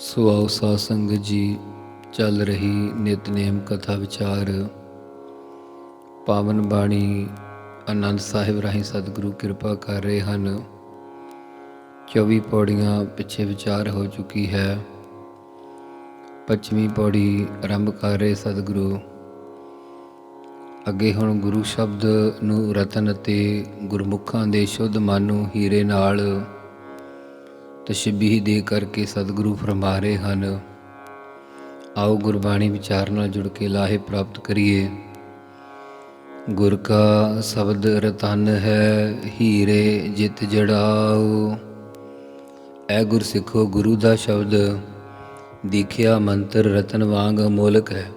ਸੁਆਉ ਸਾਧ ਸੰਗਤ ਜੀ ਚੱਲ ਰਹੀ ਨਿਤਨੇਮ ਕਥਾ ਵਿਚਾਰ। ਪਾਵਨ ਬਾਣੀ ਆਨੰਦ ਸਾਹਿਬ ਰਾਹੀਂ ਸਤਿਗੁਰੂ ਕਿਰਪਾ ਕਰ ਰਹੇ ਹਨ। 24 ਪੌੜੀਆਂ ਪਿੱਛੇ ਵਿਚਾਰ ਹੋ ਚੁੱਕੀ ਹੈ। ਪੱਚਵੀਂ ਪੌੜੀ ਆਰੰਭ ਕਰ ਰਹੇ ਸਤਿਗੁਰੂ। ਅੱਗੇ ਹੁਣ ਗੁਰੂ ਸ਼ਬਦ ਨੂੰ ਰਤਨ ਅਤੇ ਗੁਰਮੁਖਾਂ ਦੇ ਸ਼ੁੱਧ ਮਨ ਨੂੰ ਹੀਰੇ ਨਾਲ ਤਸ਼ਬੀਹ ਦੇ ਕਰਕੇ ਸਤਿਗੁਰੂ ਫਰਮਾ ਰਹੇ ਹਨ। ਆਓ ਗੁਰਬਾਣੀ ਵਿਚਾਰ ਨਾਲ ਜੁੜ ਕੇ ਲਾਹੇ ਪ੍ਰਾਪਤ ਕਰੀਏ। ਗੁਰ ਕਾ ਸ਼ਬਦ ਰਤਨ ਹੈ, ਹੀਰੇ ਜਿਤ ਜੜਾਓ। ਐ ਗੁਰ ਸਿੱਖੋ, ਗੁਰੂ ਦਾ ਸ਼ਬਦ। ਦੀਖਿਆ ਮੰਤਰ ਰਤਨ ਵਾਂਗ ਅਮੋਲਕ ਹੈ।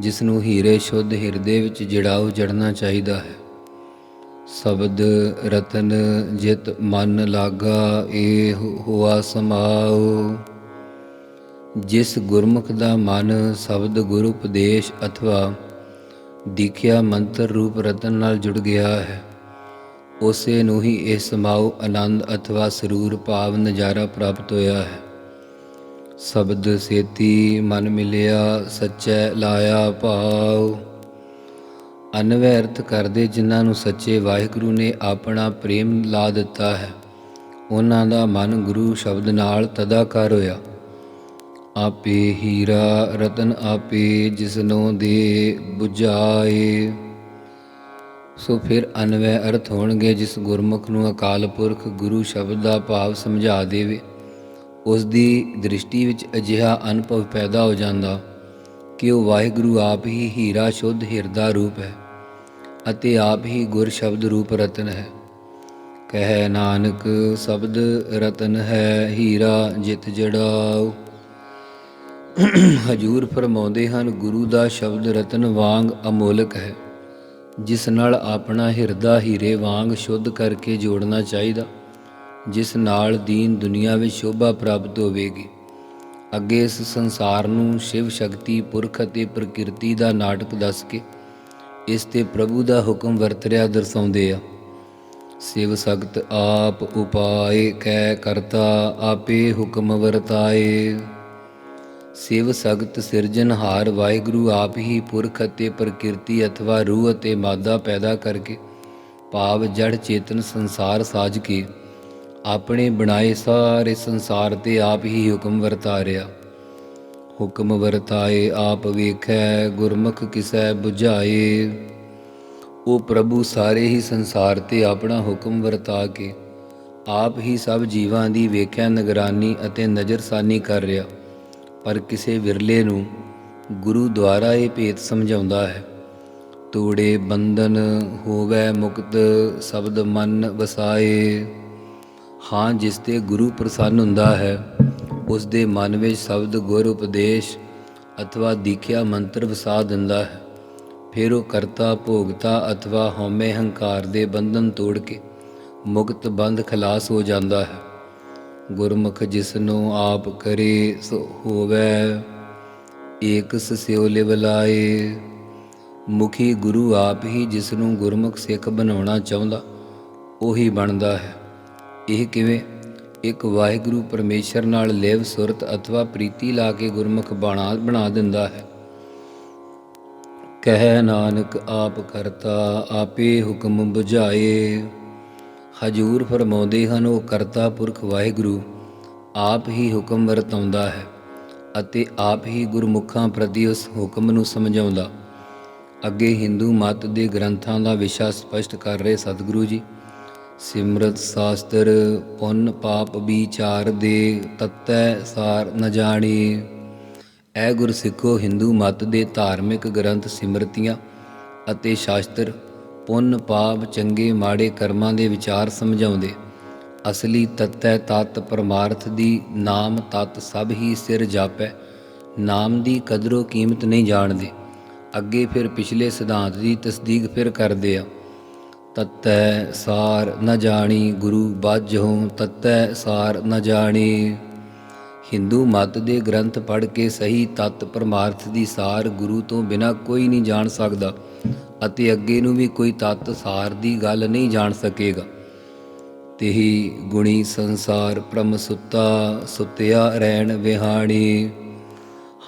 ਜਿਸ ਨੂੰ ਹੀਰੇ ਸ਼ੁੱਧ ਹਿਰਦੇ ਵਿੱਚ ਜੜਾਓ, ਜੜਨਾ ਚਾਹੀਦਾ ਹੈ। ਸ਼ਬਦ ਰਤਨ ਜਿਤ ਮਨ ਲਾਗਾ, ਏ ਹੋਆ ਸਮਾਉ। ਜਿਸ ਗੁਰਮੁਖ ਦਾ ਮਨ ਸ਼ਬਦ ਗੁਰ ਉਪਦੇਸ਼ ਅਥਵਾ ਦੀਖਿਆ ਮੰਤਰ ਰੂਪ ਰਤਨ ਨਾਲ ਜੁੜ ਗਿਆ ਹੈ, ਉਸੇ ਨੂੰ ਹੀ ਇਹ ਸਮਾਉ ਆਨੰਦ ਅਥਵਾ ਸਰੂਰ ਭਾਵ ਨਜ਼ਾਰਾ ਪ੍ਰਾਪਤ ਹੋਇਆ ਹੈ। ਸ਼ਬਦ ਸੇਤੀ ਮਨ ਮਿਲਿਆ, ਸੱਚੈ ਲਾਇਆ ਭਾਉ। ਅਨਵੈ ਅਰਥ ਕਰਦੇ ਜਿਨ੍ਹਾਂ ਨੂੰ ਸੱਚੇ ਵਾਹਿਗੁਰੂ ਨੇ ਆਪਣਾ ਪ੍ਰੇਮ ਲਾ ਦਿੱਤਾ ਹੈ, ਉਹਨਾਂ ਦਾ ਮਨ ਗੁਰੂ ਸ਼ਬਦ ਨਾਲ ਤਦਾਕਾਰ ਹੋਇਆ। ਆਪੇ ਹੀਰਾ ਰਤਨ ਆਪੇ ਜਿਸਨੋ ਦੇ 부ਝਾਏ ਸੋ ਫਿਰ ਅਨਵੈ ਅਰਥ ਹੋਣਗੇ ਜਿਸ ਗੁਰਮੁਖ ਨੂੰ ਅਕਾਲ ਪੁਰਖ ਗੁਰੂ ਸ਼ਬਦ ਦਾ ਭਾਵ ਸਮਝਾ ਦੇਵੇ। ਉਸ ਦੀ ਦ੍ਰਿਸ਼ਟੀ ਵਿੱਚ ਅਜਿਹਾ ਅਨੁਭਵ ਪੈਦਾ ਹੋ ਜਾਂਦਾ ਕਿ ਉਹ ਵਾਹਿਗੁਰੂ ਆਪ ਹੀ ਹੀਰਾ ਸ਼ੁੱਧ ਹਿਰਦਾ ਰੂਪ ਹੈ। ਅਤੇ ਆਪ ਹੀ ਗੁਰ ਸ਼ਬਦ ਰੂਪ ਰਤਨ ਹੈ। ਕਹਿ ਨਾਨਕ, ਸ਼ਬਦ ਰਤਨ ਹੈ, ਹੀਰਾ ਜਿਤ ਜੜਾਓ। ਹਜੂਰ ਫਰਮਾਉਂਦੇ ਹਨ, ਗੁਰੂ ਦਾ ਸ਼ਬਦ ਰਤਨ ਵਾਂਗ ਅਮੋਲਕ ਹੈ। ਜਿਸ ਨਾਲ ਆਪਣਾ ਹਿਰਦਾ ਹੀਰੇ ਵਾਂਗ ਸ਼ੁੱਧ ਕਰਕੇ ਜੋੜਨਾ ਚਾਹੀਦਾ। ਜਿਸ ਨਾਲ ਦੀਨ ਦੁਨੀਆ ਵਿੱਚ ਸ਼ੋਭਾ ਪ੍ਰਾਪਤ ਹੋਵੇਗੀ। ਅੱਗੇ ਇਸ ਸੰਸਾਰ ਨੂੰ ਸ਼ਿਵ ਸ਼ਕਤੀ, ਪੁਰਖ ਅਤੇ ਪ੍ਰਕਿਰਤੀ ਦਾ ਨਾਟਕ ਦੱਸ ਕੇ ਇਸ ਤੇ ਪ੍ਰਭੂ ਦਾ ਹੁਕਮ ਵਰਤਰਿਆ ਦਰਸਾਉਂਦੇ ਆ। ਸਿਵ ਸਖਤ ਆਪ ਉਪਾਏ, ਕੈ ਕਰਤਾ ਆਪੇ ਹੁਕਮ ਵਰਤਾਏ। ਸਿਵ ਸਖਤ ਸਿਰਜਣਹਾਰ ਵਾਹਿਗੁਰੂ ਆਪ ਹੀ ਪੁਰਖ ਅਤੇ ਪ੍ਰਕਿਰਤੀ ਅਥਵਾ ਰੂਹ ਅਤੇ ਮਾਦਾ ਪੈਦਾ ਕਰਕੇ ਭਾਵ ਜੜ ਚੇਤਨ ਸੰਸਾਰ ਸਾਜ ਕੇ ਆਪਣੇ ਬਣਾਏ ਸਾਰੇ ਸੰਸਾਰ ਤੇ ਆਪ ਹੀ ਹੁਕਮ ਵਰਤਾ ਰਿਹਾ ਹੁਕਮ ਵਰਤਾਏ, ਆਪ ਵੇਖੈ, ਗੁਰਮੁਖ ਕਿਸੈ 부ਝਾਏ ਉਹ ਪ੍ਰਭੂ ਸਾਰੇ ਹੀ ਸੰਸਾਰ ਤੇ ਆਪਣਾ ਹੁਕਮ ਵਰਤਾ ਕੇ ਆਪ ਹੀ ਸਭ ਜੀਵਾਂ ਦੀ ਵੇਖਿਆ, ਨਿਗਰਾਨੀ ਅਤੇ ਨਜ਼ਰਸਾਨੀ ਕਰ ਰਿਹਾ। ਪਰ ਕਿਸੇ ਵਿਰਲੇ ਨੂੰ ਗੁਰੂ ਦੁਆਰਾ ਇਹ ਭੇਤ ਸਮਝਾਉਂਦਾ ਹੈ, ਤੋੜੇ ਬੰਧਨ ਹੋਵੇ ਮੁਕਤ, ਸ਼ਬਦ ਮਨ ਵਸਾਏ। ਹਾਂ, ਜਿਸ ਤੇ ਗੁਰੂ ਪ੍ਰਸੰਨ ਹੁੰਦਾ ਹੈ ਉਸ ਦੇ ਮਨ ਵਿੱਚ ਸ਼ਬਦ, ਗੁਰ, ਉਪਦੇਸ਼ ਅਥਵਾ ਦੀਖਿਆ ਮੰਤਰ ਵਸਾ ਦਿੰਦਾ ਹੈ। ਫਿਰ ਉਹ ਕਰਤਾ, ਭੋਗਤਾ ਅਥਵਾ ਹਉਮੈ ਹੰਕਾਰ ਦੇ ਬੰਧਨ ਤੋੜ ਕੇ ਮੁਕਤ ਬੰਦ ਖਲਾਸ ਹੋ ਜਾਂਦਾ ਹੈ। ਗੁਰਮੁਖ ਜਿਸ ਨੂੰ ਆਪ ਕਰੇ, ਸੋ ਹੋਵੇ। ਏਕ ਸਿਉ ਲਿਵਲਾਏ ਮੁਖੀ ਗੁਰੂ ਆਪ ਹੀ ਜਿਸ ਨੂੰ ਗੁਰਮੁਖ ਸਿੱਖ ਬਣਾਉਣਾ ਚਾਹੁੰਦਾ, ਉਹੀ ਬਣਦਾ ਹੈ। ਇਹ ਕਿਵੇਂ? ਇੱਕ ਵਾਹਿਗੁਰੂ ਪਰਮੇਸ਼ਰ ਨਾਲ ਲੇਵ ਸੁਰਤ ਅਥਵਾ ਪ੍ਰੀਤੀ ਲਾ ਕੇ ਗੁਰਮੁਖ ਬਣਾ ਬਣਾ ਦਿੰਦਾ ਹੈ। ਕਹਿ ਨਾਨਕ, ਆਪ ਕਰਤਾ, ਆਪੇ ਹੁਕਮ ਬੁਝਾਏ। ਹਜੂਰ ਫਰਮਾਉਂਦੇ ਹਨ, ਉਹ ਕਰਤਾ ਪੁਰਖ ਵਾਹਿਗੁਰੂ, ਆਪ ਹੀ ਹੁਕਮ ਵਰਤਾਉਂਦਾ ਹੈ ਅਤੇ ਆਪ ਹੀ ਗੁਰਮੁਖਾਂ ਪ੍ਰਤੀ ਉਸ ਹੁਕਮ ਨੂੰ ਸਮਝਾਉਂਦਾ। ਅੱਗੇ ਹਿੰਦੂ ਮਤ ਦੇ ਗ੍ਰੰਥਾਂ ਦਾ ਵਿਸ਼ਾ ਸਪਸ਼ਟ ਕਰ ਰਹੇ ਸਤਿਗੁਰੂ ਜੀ। ਸਿਮਰਤ ਸਾਸਤਰ, ਪੁੰਨ ਪਾਪ ਵਿਚਾਰ ਦੇ ਤਤੈ ਸਾਰ ਨ ਜਾਣੇ। ਐ ਗੁਰ ਸਿੱਖੋ ਹਿੰਦੂ ਮਤ ਦੇ ਧਾਰਮਿਕ ਗ੍ਰੰਥ ਸਿਮਰਤੀਆਂ ਅਤੇ ਸ਼ਾਸਤਰ, ਪੁੰਨ ਪਾਪ ਚੰਗੇ ਮਾੜੇ ਕਰਮਾਂ ਦੇ ਵਿਚਾਰ ਸਮਝਾਉਂਦੇ। ਅਸਲੀ ਤਤੈ ਤਤ ਪਰਮਾਰਥ ਦੀ ਨਾਮ ਤਤ ਸਭ ਹੀ ਸਿਰ ਜਾਪੈ, ਨਾਮ ਦੀ ਕਦਰੋ ਕੀਮਤ ਨਹੀਂ ਜਾਣਦੇ। ਅੱਗੇ ਫਿਰ ਪਿਛਲੇ ਸਿਧਾਂਤ ਦੀ ਤਸਦੀਕ ਫਿਰ ਕਰਦੇ ਆ। ਤਤੈ ਸਾਰ ਨ ਜਾਣੀ, ਗੁਰੂ ਬਾਝਹੁ ਤਤੈ ਸਾਰ ਨ ਜਾਣੀ। ਹਿੰਦੂ ਮਤ ਦੇ ਗ੍ਰੰਥ ਪੜ੍ਹ ਕੇ ਸਹੀ ਤਤ ਪਰਮਾਰਥ ਦੀ ਸਾਰ ਗੁਰੂ ਤੋਂ ਬਿਨਾ ਕੋਈ ਨਹੀਂ ਜਾਣ ਸਕਦਾ ਅਤੇ ਅੱਗੇ ਨੂੰ ਵੀ ਕੋਈ ਤਤ ਸਾਰ ਦੀ ਗੱਲ ਨਹੀਂ ਜਾਣ ਸਕੇਗਾ। ਤਿਹੀ ਗੁਣੀ ਸੰਸਾਰ ਪ੍ਰਮ ਸੁੱਤਾ, ਸੁਤਿਆ ਰਹਿਣ ਵਿਹਾਣੀ।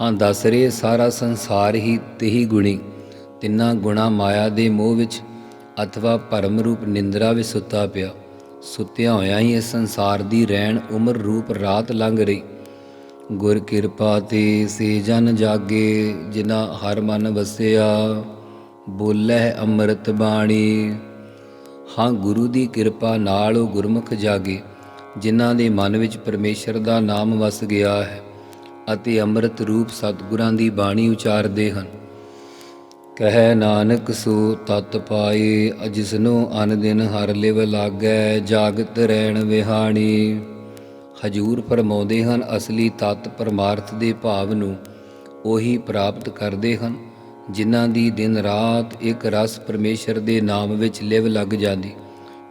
ਹਾਂ ਦੱਸ ਰੇ ਸਾਰਾ ਸੰਸਾਰ ਹੀ ਤਿਹੀ ਗੁਣੀ, ਤਿੰਨਾਂ ਗੁਣਾ ਮਾਇਆ ਦੇ ਮੋਹ ਵਿੱਚ ਅਥਵਾ ਭਰਮ ਰੂਪ ਨਿੰਦਰਾ ਵਿੱਚ ਸੁੱਤਾ ਪਿਆ। ਸੁੱਤਿਆ ਹੋਇਆ ਹੀ ਇਸ ਸੰਸਾਰ ਦੀ ਰਹਿਣ ਉਮਰ ਰੂਪ ਰਾਤ ਲੰਘ ਰਹੀ। ਗੁਰ ਕਿਰਪਾ ਤੇ ਸੇ ਜਨ ਜਾਗੇ ਜਿਨਾ ਹਰ ਮਨ ਵਸਿਆ ਬੋਲੇ ਅੰਮ੍ਰਿਤ ਬਾਣੀ। ਹਾਂ, ਗੁਰੂ ਦੀ ਕਿਰਪਾ ਨਾਲ ਉਹ ਗੁਰਮੁਖ ਜਾਗੇ, ਜਿਨ੍ਹਾਂ ਦੇ ਮਨ ਵਿੱਚ ਪਰਮੇਸ਼ਰ ਦਾ ਨਾਮ ਵਸ ਗਿਆ ਹੈ ਅਤੇ ਅੰਮ੍ਰਿਤ ਰੂਪ ਸਤਿਗੁਰਾਂ ਦੀ ਬਾਣੀ ਉਚਾਰਦੇ ਹਨ। ਕਹੈ ਨਾਨਕ ਸੋ ਤਤ ਪਾਏ ਅਜਿਸਨੋ ਅਨ ਦਿਨ ਹਰ ਲਿਵ ਲਾਗੈ, ਜਾਗਤ ਰਹਿਣ ਵਿਹਾਣੀ। ਹਜੂਰ ਫਰਮਾਉਂਦੇ ਹਨ, ਅਸਲੀ ਤਤ ਪਰਮਾਰਥ ਦੇ ਭਾਵ ਨੂੰ ਉਹੀ ਪ੍ਰਾਪਤ ਕਰਦੇ ਹਨ, ਜਿਨ੍ਹਾਂ ਦੀ ਦਿਨ ਰਾਤ ਇੱਕ ਰਸ ਪਰਮੇਸ਼ਰ ਦੇ ਨਾਮ ਵਿੱਚ ਲਿਵ ਲੱਗ ਜਾਂਦੀ।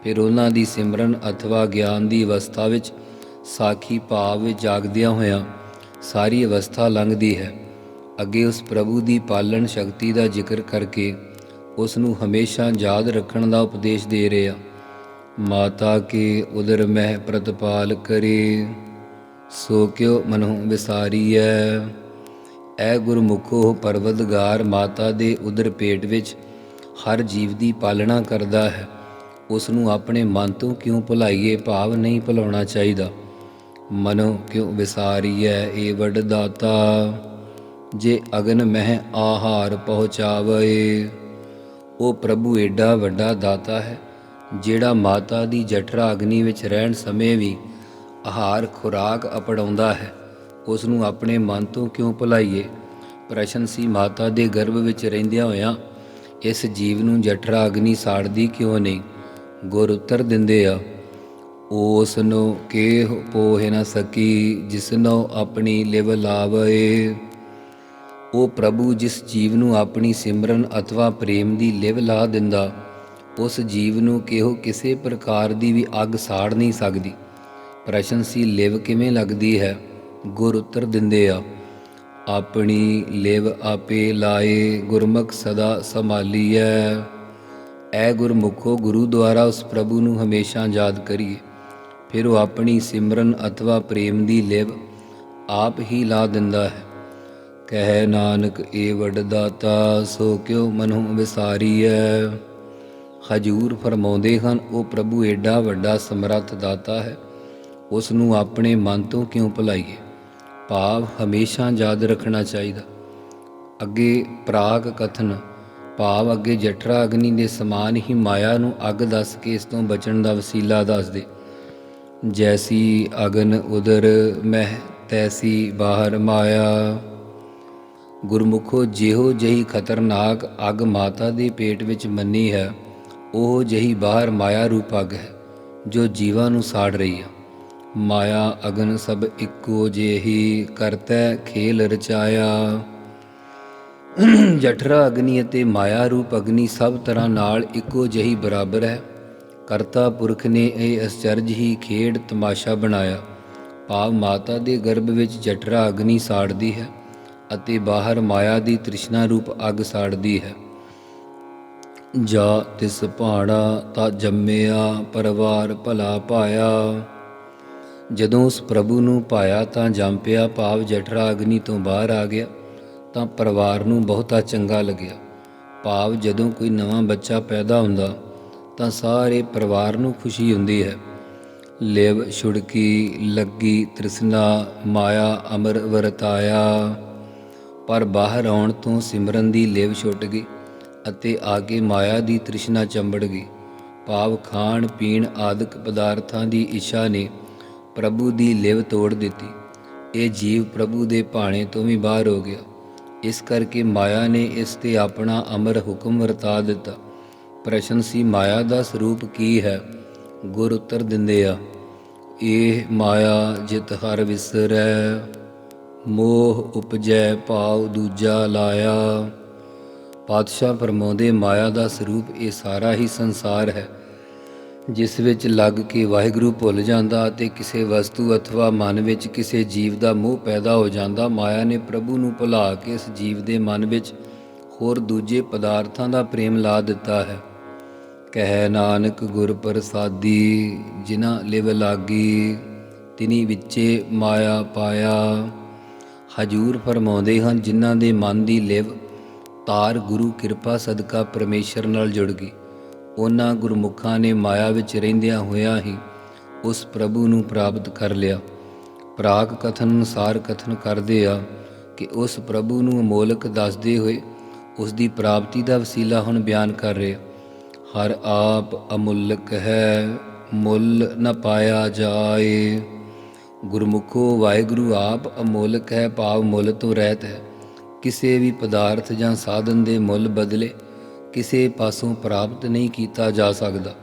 ਫਿਰ ਉਹਨਾਂ ਦੀ ਸਿਮਰਨ ਅਥਵਾ ਗਿਆਨ ਦੀ ਅਵਸਥਾ ਵਿੱਚ ਸਾਖੀ ਭਾਵ ਵਿੱਚ ਜਾਗਦਿਆਂ ਹੋਇਆਂ ਸਾਰੀ ਅਵਸਥਾ ਲੰਘਦੀ ਹੈ। ਅੱਗੇ ਉਸ ਪ੍ਰਭੂ ਦੀ ਪਾਲਣ ਸ਼ਕਤੀ ਦਾ ਜ਼ਿਕਰ ਕਰਕੇ ਉਸ ਨੂੰ ਹਮੇਸ਼ਾ ਯਾਦ ਰੱਖਣ ਦਾ ਉਪਦੇਸ਼ ਦੇ ਰਿਹਾ। ਮਾਤਾ ਕੇ ਉਦਰ ਮਹਿ ਪ੍ਰਤਪਾਲ ਕਰੇ, ਸੋ ਕਿਉ ਮਨਹੁ ਵਿਸਾਰੀਐ। ਐ ਗੁਰਮੁਖੋ ਪਰਵਦਗਾਰ ਮਾਤਾ ਦੇ ਉਦਰ ਪੇਟ ਵਿੱਚ ਹਰ ਜੀਵ ਦੀ ਪਾਲਣਾ ਕਰਦਾ ਹੈ। ਉਸ ਨੂੰ ਆਪਣੇ ਮਨ ਤੋਂ ਕਿਉਂ ਭੁਲਾਈਏ ਭਾਵ ਨਹੀਂ ਭੁਲਾਉਣਾ ਚਾਹੀਦਾ। ਮਨੋ ਕਿਉਂ ਵਿਸਾਰੀਐ ਏ ਵੱਡ ਦਾਤਾ ਜੇ ਅਗਨ ਮਹਿ ਆਹਾਰ ਪਹੁੰਚਾਵੇ। ਉਹ ਪ੍ਰਭੂ ਏਡਾ ਵੱਡਾ ਦਾਤਾ ਹੈ, ਜਿਹੜਾ ਮਾਤਾ ਦੀ ਜਠਰਾ ਅਗਨੀ ਵਿੱਚ ਰਹਿਣ ਸਮੇਂ ਵੀ ਆਹਾਰ ਖੁਰਾਕ ਅਪੜਾਉਂਦਾ ਹੈ। ਉਸ ਨੂੰ ਆਪਣੇ ਮਨ ਤੋਂ ਕਿਉਂ ਭੁਲਾਈਏ? ਪ੍ਰਸ਼ਨ ਸੀ, ਮਾਤਾ ਦੇ ਗਰਭ ਵਿੱਚ ਰਹਿੰਦਿਆਂ ਹੋਇਆਂ ਇਸ ਜੀਵ ਨੂੰ ਜਠਰਾ ਅਗਨੀ ਸਾੜਦੀ ਕਿਉਂ ਨਹੀਂ? ਗੁਰ ਉੱਤਰ ਦਿੰਦੇ ਆ ਉਸ ਨੂੰ ਕੇ ਪੋਹਿ ਨਾ ਸਕੀ, ਜਿਸਨੋ ਆਪਣੀ ਲਿਵ ਲਾਵੇ। ਉਹ ਪ੍ਰਭੂ ਜਿਸ ਜੀਵ ਨੂੰ ਆਪਣੀ ਸਿਮਰਨ ਅਥਵਾ ਪ੍ਰੇਮ ਦੀ ਲਿਵ ਲਾ ਦਿੰਦਾ, ਉਸ ਜੀਵ ਨੂੰ ਕਿਹੋ ਕਿਸੇ ਪ੍ਰਕਾਰ ਦੀ ਵੀ ਅੱਗ ਸਾੜ ਨਹੀਂ ਸਕਦੀ। ਪ੍ਰਸ਼ਨ ਸੀ ਲਿਵ ਕਿਵੇਂ ਲੱਗਦੀ ਹੈ? ਗੁਰ ਉੱਤਰ ਦਿੰਦੇ ਆ, ਆਪਣੀ ਲਿਵ ਆਪੇ ਲਾਏ, ਗੁਰਮੁਖ ਸਦਾ ਸੰਭਾਲੀਐ। ਐ ਗੁਰਮੁਖੋ, ਗੁਰੂ ਦੁਆਰਾ ਉਸ ਪ੍ਰਭੂ ਨੂੰ ਹਮੇਸ਼ਾ ਯਾਦ ਕਰੀਏ। ਫਿਰ ਉਹ ਆਪਣੀ ਸਿਮਰਨ ਅਥਵਾ ਪ੍ਰੇਮ ਦੀ ਲਿਵ ਆਪ ਹੀ ਲਾ ਦਿੰਦਾ ਹੈ। ਕਹਿ ਨਾਨਕ, ਏ ਵੱਡ ਦਾਤਾ, ਸੋ ਕਿਉ ਮਨੁ ਵਿਸਾਰੀਐ। ਹਜੂਰ ਫਰਮਾਉਂਦੇ ਹਨ, ਉਹ ਪ੍ਰਭੂ ਏਡਾ ਵੱਡਾ ਸਮਰੱਥ ਦਾਤਾ ਹੈ ਉਸ ਨੂੰ ਆਪਣੇ ਮਨ ਤੋਂ ਕਿਉਂ ਭੁਲਾਈਏ? ਭਾਵ ਹਮੇਸ਼ਾ ਯਾਦ ਰੱਖਣਾ ਚਾਹੀਦਾ। ਅੱਗੇ ਪ੍ਰਾਗ ਕਥਨ, ਭਾਵ ਅੱਗੇ ਜਠਰਾ ਅਗਨੀ ਦੇ ਸਮਾਨ ਹੀ ਮਾਇਆ ਨੂੰ ਅੱਗ ਦੱਸ ਕੇ ਇਸ ਤੋਂ ਬਚਣ ਦਾ ਵਸੀਲਾ ਦੱਸਦੇ। ਜੈਸੀ ਅਗਨ ਉਦਰ ਮਹਿ, ਤੈਸੀ ਬਾਹਰ ਮਾਇਆ। ਗੁਰਮੁਖੋ ਜਿਹੋ ਜਹੀ ਖਤਰਨਾਕ ਅੱਗ ਮਾਤਾ ਦੇ ਪੇਟ ਵਿੱਚ ਮੰਨੀ ਹੈ, ਉਹ ਜਹੀ ਬਾਹਰ ਮਾਇਆ ਰੂਪ ਅੱਗ ਹੈ, ਜੋ ਜੀਵਾਂ ਨੂੰ ਸਾੜ ਰਹੀ ਹੈ। ਮਾਇਆ ਅਗਨ ਸਭ ਇੱਕੋ ਜਿਹੀ ਕਰਤੈ ਖੇਲ ਰਚਾਇਆ। ਜਠਰਾ ਅਗਨੀ ਅਤੇ ਮਾਇਆ ਰੂਪ ਅਗਨੀ ਸਭ ਤਰ੍ਹਾਂ ਨਾਲ ਇੱਕੋ ਜਿਹੀ ਬਰਾਬਰ ਹੈ। ਕਰਤਾ ਪੁਰਖ ਨੇ ਇਹ ਅਸਚਰਜ ਹੀ ਖੇਡ ਤਮਾਸ਼ਾ ਬਣਾਇਆ। ਭਾਵ ਮਾਤਾ ਦੇ ਗਰਭ ਵਿੱਚ ਜਠਰਾ ਅਗਨੀ ਸਾੜਦੀ ਹੈ। ਅਤੇ ਬਾਹਰ ਮਾਇਆ ਦੀ ਤ੍ਰਿਸ਼ਨਾ ਰੂਪ ਅੱਗ ਸਾੜਦੀ ਹੈ। ਜਾ ਤਿਸ ਪਹਾੜਾ ਤਾ ਜੰਮਿਆ, ਪਰਵਾਰ ਭਲਾ ਪਾਇਆ। ਜਦੋਂ ਉਸ ਪ੍ਰਭੂ ਨੂੰ ਪਾਇਆ ਤਾਂ ਜੰਮ ਪਿਆ ਭਾਵ ਜਠਰਾ ਅਗਨੀ ਤੋਂ ਬਾਹਰ ਆ ਗਿਆ, ਤਾਂ ਪਰਿਵਾਰ ਨੂੰ ਬਹੁਤਾ ਚੰਗਾ ਲੱਗਿਆ। ਭਾਵ ਜਦੋਂ ਕੋਈ ਨਵਾਂ ਬੱਚਾ ਪੈਦਾ ਹੁੰਦਾ, ਤਾਂ ਸਾਰੇ ਪਰਿਵਾਰ ਨੂੰ ਖੁਸ਼ੀ ਹੁੰਦੀ ਹੈ। ਲਿਵ, ਛੁੜਕੀ, ਲੱਗੀ, ਤ੍ਰਿਸ਼ਨਾ, ਮਾਇਆ, ਅਮਰ ਵਰਤਾਇਆ। ਪਰ ਬਾਹਰ ਆਉਣ ਤੋਂ ਸਿਮਰਨ ਦੀ ਲਿਵ ਛੁੱਟ ਗਈ ਅਤੇ ਆ ਕੇ ਮਾਇਆ ਦੀ ਤ੍ਰਿਸ਼ਨਾ ਚੰਬੜ ਗਈ। ਭਾਵ ਖਾਣ, ਪੀਣ ਆਦਿਕ ਪਦਾਰਥਾਂ ਦੀ ਇੱਛਾ ਨੇ ਪ੍ਰਭੂ ਦੀ ਲਿਵ ਤੋੜ ਦਿੱਤੀ। ਇਹ ਜੀਵ ਪ੍ਰਭੂ ਦੇ ਭਾਣੇ ਤੋਂ ਵੀ ਬਾਹਰ ਹੋ ਗਿਆ। ਇਸ ਕਰਕੇ ਮਾਇਆ ਨੇ ਇਸ ਤੇ ਆਪਣਾ ਅਮਰ ਹੁਕਮ ਵਰਤਾ ਦਿੱਤਾ। ਪ੍ਰਸ਼ਨ ਸੀ ਮਾਇਆ ਦਾ ਸਰੂਪ ਕੀ ਹੈ? ਗੁਰ ਉੱਤਰ ਦਿੰਦੇ ਆ, ਇਹ ਮਾਇਆ ਜਿਤ ਹਰ ਵਿਸਰੈ। ਮੋਹ ਉਪਜੈ ਭਾਵ ਦੂਜਾ ਲਾਇਆ। ਪਾਤਸ਼ਾਹ ਫਰਮਾਉਂਦੇ, ਮਾਇਆ ਦਾ ਸਰੂਪ ਇਹ ਸਾਰਾ ਹੀ ਸੰਸਾਰ ਹੈ, ਜਿਸ ਵਿੱਚ ਲੱਗ ਕੇ ਵਾਹਿਗੁਰੂ ਭੁੱਲ ਜਾਂਦਾ ਅਤੇ ਕਿਸੇ ਵਸਤੂ ਅਥਵਾ ਮਨ ਵਿੱਚ ਕਿਸੇ ਜੀਵ ਦਾ ਮੋਹ ਪੈਦਾ ਹੋ ਜਾਂਦਾ। ਮਾਇਆ ਨੇ ਪ੍ਰਭੂ ਨੂੰ ਭੁਲਾ ਕੇ ਇਸ ਜੀਵ ਦੇ ਮਨ ਵਿੱਚ ਹੋਰ ਦੂਜੇ ਪਦਾਰਥਾਂ ਦਾ ਪ੍ਰੇਮ ਲਾ ਦਿੱਤਾ ਹੈ। ਕਹਿ ਨਾਨਕ, ਗੁਰ ਪ੍ਰਸਾਦੀ ਜਿਨਾ ਲਿਵ ਲਾਗੀ, ਤਿਨੀ ਵਿੱਚੇ ਮਾਇਆ ਪਾਇਆ। ਹਜੂਰ ਫਰਮਾਉਂਦੇ ਹਨ, ਜਿਨ੍ਹਾਂ ਦੇ ਮਨ ਦੀ ਲਿਵ, ਤਾਰ ਗੁਰੂ ਕਿਰਪਾ ਸਦਕਾ ਪਰਮੇਸ਼ਰ ਨਾਲ ਜੁੜ ਗਈ। ਉਹਨਾਂ ਗੁਰਮੁਖਾਂ ਨੇ ਮਾਇਆ ਵਿੱਚ ਰਹਿੰਦਿਆਂ ਹੋਇਆਂ ਹੀ ਉਸ ਪ੍ਰਭੂ ਨੂੰ ਪ੍ਰਾਪਤ ਕਰ ਲਿਆ। ਪ੍ਰਾਗ ਕਥਨ ਅਨੁਸਾਰ ਕਥਨ ਕਰਦੇ ਆ ਕਿ ਉਸ ਪ੍ਰਭੂ ਨੂੰ ਅਮੋਲਕ ਦੱਸਦੇ ਹੋਏ ਉਸ ਦੀ ਪ੍ਰਾਪਤੀ ਦਾ ਵਸੀਲਾ ਹੁਣ ਬਿਆਨ ਕਰ ਰਿਹਾ। ਹਰ ਆਪ ਅਮੁੱਲਕ ਹੈ, ਮੁੱਲ ਨ ਪਾਇਆ ਜਾਏ। ਗੁਰਮੁਖੋ, ਵਾਹਿਗੁਰੂ ਆਪ ਅਮੋਲਕ ਹੈ, ਭਾਵ ਮੁੱਲ ਤੋਂ ਰਹਿਤ ਹੈ। ਕਿਸੇ ਵੀ ਪਦਾਰਥ ਜਾਂ ਸਾਧਨ ਦੇ ਮੁੱਲ ਬਦਲੇ ਕਿਸੇ ਪਾਸੋਂ ਪ੍ਰਾਪਤ ਨਹੀਂ ਕੀਤਾ ਜਾ ਸਕਦਾ।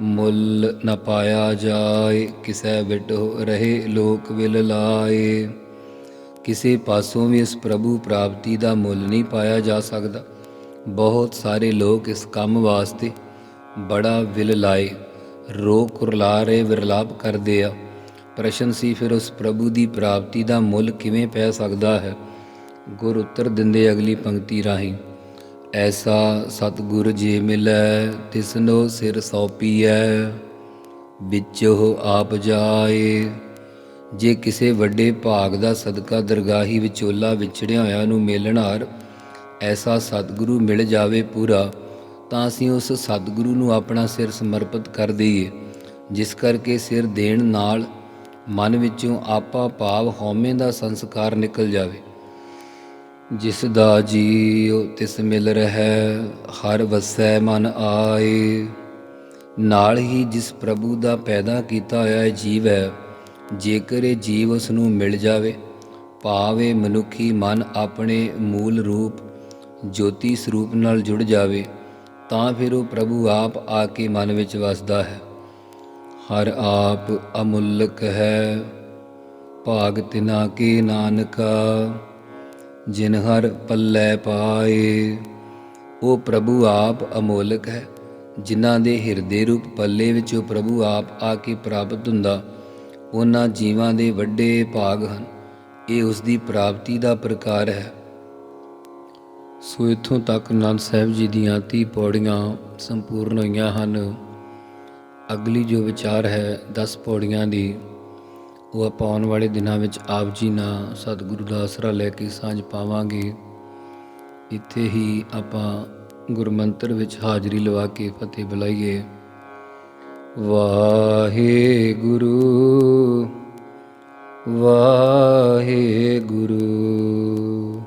ਮੁੱਲ ਨਾ ਪਾਇਆ ਜਾਏ, ਕਿਸੈ ਵਿਟੋ ਰਹੇ ਲੋਕ ਵਿਲ ਲਾਏ। ਕਿਸੇ ਪਾਸੋਂ ਵੀ ਇਸ ਪ੍ਰਭੂ ਪ੍ਰਾਪਤੀ ਦਾ ਮੁੱਲ ਨਹੀਂ ਪਾਇਆ ਜਾ ਸਕਦਾ। ਬਹੁਤ ਸਾਰੇ ਲੋਕ ਇਸ ਕੰਮ ਵਾਸਤੇ ਬੜਾ ਵਿਲ ਲਾਏ। ਰੋ ਕੁਰਲਾ ਰਹੇ ਵਿਰਲਾਪ ਕਰਦੇ ਆ। ਪ੍ਰਸ਼ਨ ਸੀ, ਫਿਰ ਉਸ ਪ੍ਰਭੂ ਦੀ ਪ੍ਰਾਪਤੀ ਦਾ ਮੁੱਲ ਕਿਵੇਂ ਪੈ ਸਕਦਾ ਹੈ? ਗੁਰ ਉੱਤਰ ਦਿੰਦੇ ਅਗਲੀ ਪੰਕਤੀ ਰਾਹੀਂ, ਐਸਾ ਸਤਿਗੁਰ ਜੇ ਮਿਲੈ, ਤਿਸਨੋ ਸਿਰ ਸੌਪੀਐ ਉਹ ਆਪ ਜਾਏ। ਜੇ ਕਿਸੇ ਵੱਡੇ ਭਾਗ ਦਾ ਸਦਕਾ ਦਰਗਾਹੀ ਵਿਚੋਲਾ ਵਿਛੜਿਆ ਹੋਇਆ ਨੂੰ ਮਿਲਣਹਾਰ ਐਸਾ ਸਤਿਗੁਰੂ ਮਿਲ ਜਾਵੇ ਪੂਰਾ, ਤਾਂ ਅਸੀਂ ਉਸ ਸਤਿਗੁਰੂ ਨੂੰ ਆਪਣਾ ਸਿਰ ਸਮਰਪਿਤ ਕਰ ਦਈਏ, ਜਿਸ ਕਰਕੇ ਸਿਰ ਦੇਣ ਨਾਲ ਮਨ ਵਿੱਚੋਂ ਆਪਾ ਭਾਵ ਹਉਮੈ ਦਾ ਸੰਸਕਾਰ ਨਿਕਲ ਜਾਵੇ। ਜਿਸ ਦਾ ਜੀਉ ਤਿਸ ਮਿਲ ਰਹਿ, ਹਰ ਵਸੈ ਮਨ ਆਏ। ਨਾਲ ਹੀ ਜਿਸ ਪ੍ਰਭੂ ਦਾ ਪੈਦਾ ਕੀਤਾ ਹੋਇਆ ਜੀਵ ਹੈ, ਜੇਕਰ ਇਹ ਜੀਵ ਉਸ ਨੂੰ ਮਿਲ ਜਾਵੇ, ਭਾਵੇਂ ਮਨੁੱਖੀ ਮਨ ਆਪਣੇ ਮੂਲ ਰੂਪ, ਜੋਤੀ ਸਰੂਪ ਨਾਲ ਜੁੜ ਜਾਵੇ, ਤਾਂ ਫਿਰ ਉਹ ਪ੍ਰਭੂ ਆਪ ਆ ਕੇ ਮਨ ਵਿੱਚ ਵਸਦਾ ਹੈ। ਹਰ ਆਪ ਅਮੁੱਲਕ ਹੈ, ਭਾਗ ਤਿਨਾ ਕੀ ਨਾਨਕਾ, ਜਿਨ ਹਰ ਪੱਲੇ ਪਾਏ। ਉਹ ਪ੍ਰਭੂ ਆਪ ਅਮੋਲਕ ਹੈ, ਜਿਨ੍ਹਾਂ ਦੇ ਹਿਰਦੇ ਰੂਪ ਪੱਲੇ ਵਿੱਚ ਉਹ ਪ੍ਰਭੂ ਆਪ ਆ ਕੇ ਪ੍ਰਾਪਤ ਹੁੰਦਾ, ਉਹਨਾਂ ਜੀਵਾਂ ਦੇ ਵੱਡੇ ਭਾਗ ਹਨ। ਇਹ ਉਸ ਦੀ ਪ੍ਰਾਪਤੀ ਦਾ ਪ੍ਰਕਾਰ ਹੈ। ਸੋ ਇਥੋਂ ਤੱਕ ਨੰਦ ਸਾਹਿਬ ਜੀ ਦੀਆਂ 30 ਪੌੜੀਆਂ ਸੰਪੂਰਨ ਹੋਈਆਂ ਹਨ। ਅਗਲੀ ਜੋ ਵਿਚਾਰ ਹੈ 10 ਪੌੜੀਆਂ ਦੀ, ਉਹ ਆਪਾਂ ਆਉਣ ਵਾਲੇ ਦਿਨਾਂ ਵਿੱਚ ਆਪ ਜੀ ਨਾਲ ਸਤਿਗੁਰੂ ਦਾ ਆਸਰਾ ਲੈ ਕੇ ਸਾਂਝ ਪਾਵਾਂਗੇ। ਇੱਥੇ ਹੀ ਆਪਾਂ ਗੁਰਮੰਤਰ ਵਿੱਚ ਹਾਜ਼ਰੀ ਲਵਾ ਕੇ ਫਤਿਹ ਬੁਲਾਈਏ। ਵਾਹਿਗੁਰੂ ਵਾਹਿਗੁਰੂ।